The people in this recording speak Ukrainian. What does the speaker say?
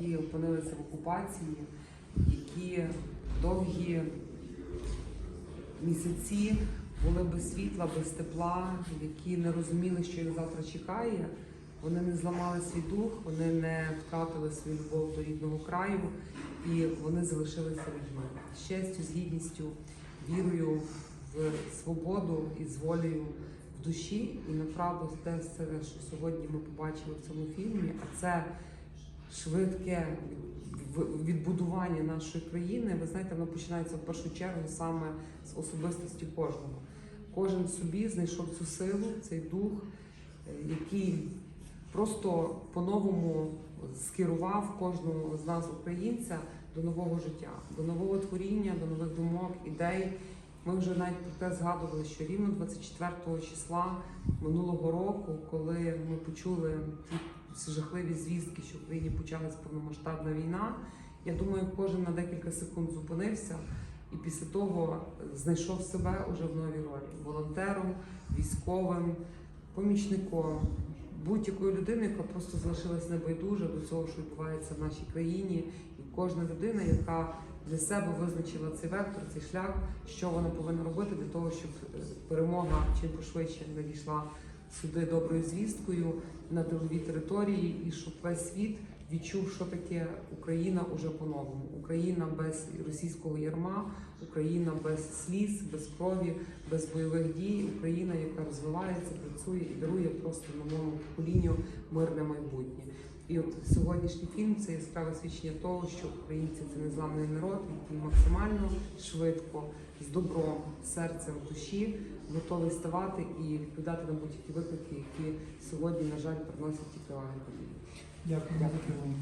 які опинилися в окупації, які довгі місяці були без світла, без тепла, які не розуміли, що їх завтра чекає. Вони не зламали свій дух, вони не втратили свою любов до рідного краю і вони залишилися людьми з честю, з гідністю, вірою в свободу і з волею в душі. І направду те все, що сьогодні ми побачили в цьому фільмі, а це швидке відбудування нашої країни. Ви знаєте, воно починається в першу чергу саме з особистості кожного. Кожен собі знайшов цю силу, цей дух, е, який просто по-новому скерував кожного з нас, українця, до нового життя, до нового творіння, до нових думок, ідей. Ми вже навіть про те згадували, що рівно 24 числа минулого року, коли ми почули ті жахливі звістки, що в Україні почалась повномасштабна війна, я думаю, кожен на декілька секунд зупинився і після того знайшов себе уже в новій ролі. Волонтером, військовим, помічником, будь-якою людиною, яка просто залишилась небайдужа до цього, що відбувається в нашій країні, і кожна людина, яка для себе визначила цей вектор, цей шлях, що вона повинна робити для того, щоб е, перемога чим пошвидше надійшла сюди доброю звісткою на тилові території, і щоб весь світ відчув, що таке Україна уже по-новому. Україна без російського ярма, Україна без сліз, без крові, без бойових дій, Україна, яка розвивається, працює і дарує просто новому поколінню мирне майбутнє. І от сьогоднішній фільм це яскраве свідчення того, що українці це незламний народ, який максимально швидко, з добром, серцем, душі готовий ставати і відповідати на будь-які виклики, які сьогодні, на жаль, приносять ті. Дякую. Дякую. Дякую.